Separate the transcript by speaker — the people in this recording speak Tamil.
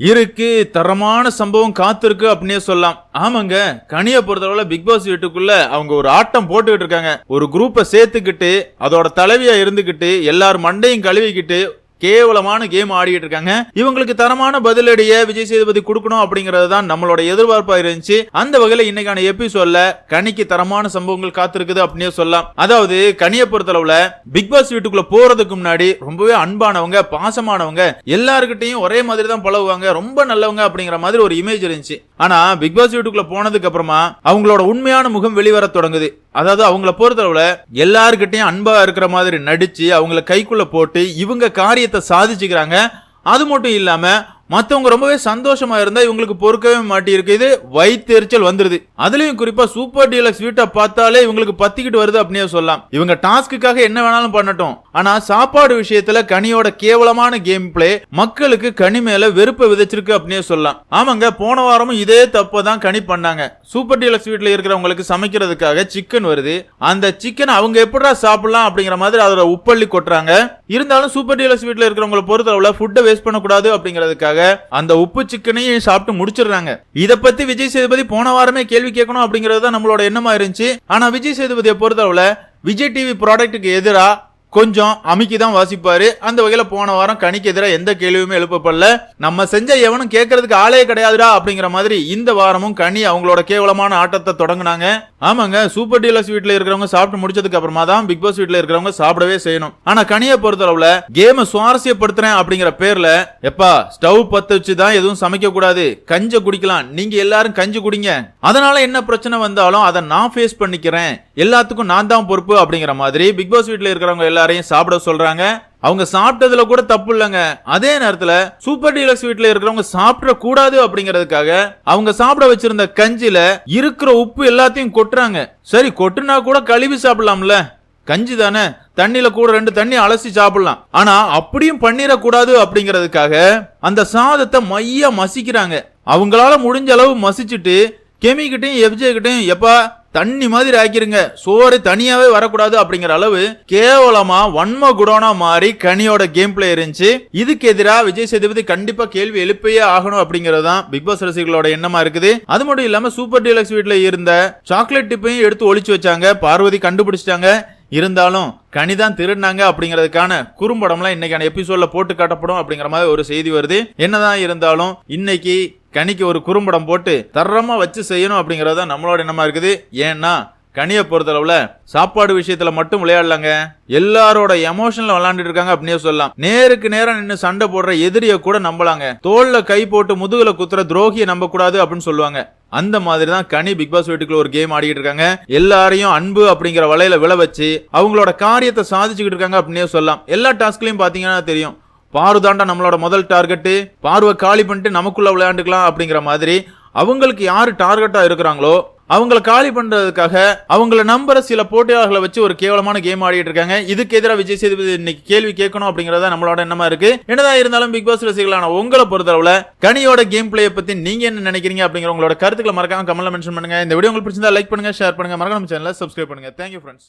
Speaker 1: இருக்கு தரமான சம்பவம் காத்திருக்கு அப்படின்னே சொல்லலாம் ஆமாங்க கனியை பொறுத்தளவுல பிக் பாஸ் வீட்டுக்குள்ள அவங்க ஒரு ஆட்டம் போட்டுக்கிட்டு இருக்காங்க. ஒரு குரூப்பை சேர்த்துக்கிட்டு அதோட தலைவியா இருந்துகிட்டு எல்லார் மண்டையும் கழுவிக்கிட்டு கேவலமான கேம் ஆடிட்டு இருக்காங்க. இவங்களுக்கு தரமான பதிலடிய விஜய் சேதுபதி கொடுக்கணும் அப்படிங்கிறது தான் நம்மளோட எதிர்பார்ப்பா இருந்துச்சு. அந்த வகையில இன்னைக்கான எபிசோட்ல கனிக்கு தரமான சம்பவங்கள் காத்திருக்குது அப்படின்னே சொல்லலாம். அதாவது கனியை பொறுத்தளவுல பிக் பாஸ் வீட்டுக்குள்ள போறதுக்கு முன்னாடி ரொம்பவே அன்பானவங்க பாசமானவங்க எல்லாருக்கிட்டையும் ஒரே மாதிரி தான் பழகுவாங்க ரொம்ப நல்லவங்க அப்படிங்கிற மாதிரி ஒரு இமேஜ் இருந்துச்சு. ஆனா பிக் பாஸ் வீட்டுக்குள்ள போனதுக்கு அப்புறமா அவங்களோட உண்மையான முகம் வெளிவர தொடங்குது. அதாவது அவங்கள பொறுத்தளவுல எல்லாருக்கிட்டையும் அன்பா இருக்கிற மாதிரி நடிச்சு அவங்கள கைக்குள்ள போட்டு இவங்க காரியத்தை சாதிச்சுக்கிறாங்க. அது மட்டும் இல்லாம மற்றவங்க ரொம்பவே சந்தோஷமா இருந்தா இவங்களுக்கு பொறுக்கவே மாட்டியிருக்கு. இது வயிற்றுச்சல் வந்துருது. அதுலயும் குறிப்பா சூப்பர் டீலக்ஸ் வீட்டை பார்த்தாலே இவங்களுக்கு பத்திக்கிட்டு வருது அப்படின்னே சொல்லலாம். இவங்க டாஸ்க்குக்காக என்ன வேணாலும் பண்ணட்டும். ஆனா சாப்பாடு விஷயத்துல கனியோட கேவலமான கேம் பிளே மக்களுக்கு கனி மேல வெறுப்பை விதைச்சிருக்கு அப்படின்னே சொல்லலாம். ஆமாங்க போன வாரமும் இதே தப்பை தான் கனி பண்ணாங்க. சூப்பர் டீலக்ஸ் வீட்டில் இருக்கிறவங்களுக்கு சமைக்கிறதுக்காக சிக்கன் வருது. அந்த சிக்கன் அவங்க எப்படா சாப்பிடலாம் அப்படிங்கிற மாதிரி அதோட உப்பள்ளி கொட்டுறாங்க. இருந்தாலும் சூப்பர் டீலக்ஸ் வீட்டில் இருக்கிறவங்கள பொறுத்தளவுல ஃபுட்டை வேஸ்ட் பண்ணக்கூடாது அப்படிங்கிறதுக்காக அந்த உப்பு சிக்கனையும் சாப்பிட்டு முடிச்சிடுறாங்க. இத பத்தி விஜய் சேதுபதி போன வாரமே கேள்வி கேட்கணும் அப்படிங்கிறது தான் நம்மளோட எண்ணமா இருந்துச்சு. ஆனா விஜய் சேதுபதியை பொறுத்தளவுல விஜய் டிவி ப்ராடக்ட்டுக்கு எதிராக கொஞ்சம் அமுக்கி தான் வாசிப்பாரு. அந்த வகையில போன வாரம் கணிக்கு எதிராக எந்த கேள்வியுமே எழுப்பப்படல. நம்ம செஞ்ச எவனும் கேட்கறதுக்கு ஆளே கிடையாதுடா அப்படிங்கிற மாதிரி இந்த வாரமும் கனி அவங்களோட கேவலமான ஆட்டத்தை தொடங்கினாங்க. ஆமாங்க சூப்பர் டீலக்ஸ் வீட்டில் இருக்கிறவங்க சாப்பிட்டு முடிச்சதுக்கு அப்புறமா தான் பிக் பாஸ் வீட்டில் இருக்கிறவங்க சாப்பிடவே செய்யணும். ஆனா கனியை பொறுத்தளவுல கேமை சுவாரஸ்யப்படுத்துறேன் அப்படிங்கிற பேர்ல எப்பா ஸ்டவ் பத்த வச்சு தான் எதுவும் சமைக்க கூடாது. கஞ்ச குடிக்கலாம். நீங்க எல்லாரும் கஞ்சி குடிங்க. அதனால என்ன பிரச்சனை வந்தாலும் அதை நான் ஃபேஸ் பண்ணிக்கிறேன். எல்லாத்துக்கும் நான் தான் பொறுப்பு அப்படிங்கிற மாதிரி பிக் பாஸ் வீட்டில் இருக்கிறவங்க எல்லாரையும் சாப்பிட சொல்றாங்க. அவங்க சாப்பிட்டதுல கூட தப்பு இல்லைங்க. அதே நேரத்துல சூப்பர் டீலக்ஸ் வீட்ல இருக்கிறவங்க சாப்பிட கூடாது அப்படிங்கிறதுக்காக அவங்க சாப்பிட வச்சிருந்த கஞ்சில இருக்கிற உப்பு எல்லாத்தையும் கொட்டுறாங்க. சரி கொட்டுனா கூட கழுவி சாப்பிடலாம்ல. கஞ்சி தானே. தண்ணியில கூட ரெண்டு தண்ணி அலசி சாப்பிடலாம். ஆனா அப்படியும் பண்ணிடக்கூடாது அப்படிங்கிறதுக்காக அந்த சாதத்தை மையா மசிக்கிறாங்க. அவங்களால முடிஞ்ச அளவு மசிச்சுட்டு கெமிக்கிட்டையும் எஃப்ஜே கிட்டையும் எப்பா தண்ணி மாதிரி ஆக்கிருங்க. சோறு தனியாவே வரக்கூடாது அப்படிங்கிற அளவு கேவலமா வன்ம குடோனா மாறி கனியோட கேம் பிளே இருந்துச்சு. இதுக்கு எதிராக விஜய் சேதுபதி கண்டிப்பா கேள்வி எழுப்பையே ஆகணும் அப்படிங்கிறது தான் பிக் பாஸ் ரசிகர்களோட எண்ணமா இருக்குது. அது மட்டும் இல்லாம சூப்பர் டீலக்ஸ் வீட்டில் இருந்த சாக்லேட் டிப்பையும் எடுத்து ஒழிச்சு வச்சாங்க. பார்வதி கண்டுபிடிச்சிட்டாங்க. இருந்தாலும் கனிதான் திருடினாங்க அப்படிங்கிறதுக்கான குறும்படம்லாம் இன்னைக்கான எபிசோட்ல போட்டு காட்டப்படும் அப்படிங்கிற மாதிரி ஒரு செய்தி வருது. என்னதான் இருந்தாலும் இன்னைக்கு கனிக்கு ஒரு குறும்படம் போட்டு தரமாக வச்சு செய்யணும் அப்படிங்கிறது தான் நம்மளோட எண்ணமாக இருக்குது. ஏன்னா கனியை பொறுத்தளவுல சாப்பாடு விஷயத்துல மட்டும் விளையாடலாங்க. எல்லாரோட எமோஷன்ல விளையாண்டுட்டு இருக்காங்க அப்படின்னே சொல்லலாம். நேருக்கு நேரம் நின்று சண்டை போடுற எதிரிய கூட நம்பலாங்க. தோல்ல கை போட்டு முதுகுல குத்துற துரோகியை நம்ப கூடாது அப்படின்னு சொல்லுவாங்க. அந்த மாதிரி தான் கனி பிக் பாஸ் வீட்டுக்குள்ள ஒரு கேம் ஆடிக்கிட்டு இருக்காங்க. எல்லாரையும் அன்பு அப்படிங்கிற வலையில விழ வச்சு அவங்களோட காரியத்தை சாதிச்சுக்கிட்டு இருக்காங்க அப்படின்னே சொல்லலாம். எல்லா டாஸ்க்லயும் பாத்தீங்கன்னா தெரியும். பாரு தாண்டா நம்மளோட முதல் டார்கெட்டு. பார்வை காலி பண்ணிட்டு நமக்குள்ள விளையாண்டுக்கலாம் அப்படிங்கிற மாதிரி அவங்களுக்கு யாரு டார்கெட்டா இருக்கிறாங்களோ அவங்கள காலி பண்றதுக்காக அவங்கள நம்புற சில போட்டியாளர்களை வச்சு ஒரு கேவலமான கேம் ஆடிட்டு இருக்காங்க. இதுக்கு எதிராக விஜய் சேதுபதி இன்னைக்கு கேள்வி கேட்கணும் அப்படிங்கறத நம்மளோட எண்ணமா இருக்கு. என்னதான் இருந்தாலும் பிக் பாஸ் ரசிகளான உங்களை பொறுத்தளவுல கனியோட கேம் பிளேயை பத்தி நீங்க என்ன நினைக்கிறீங்க அப்படிங்கிற உங்களோட கருத்துக்களை மறக்காம கமெண்ட்ல மென்ஷன் பண்ணுங்க. இந்த வீடியோ உங்களுக்கு பிடிச்சிருந்தா லைக் பண்ணுங்க ஷேர் பண்ணுங்க. மறக்காம சேனல சப்ஸ்கிரைப் பண்ணுங்க. Thank you friends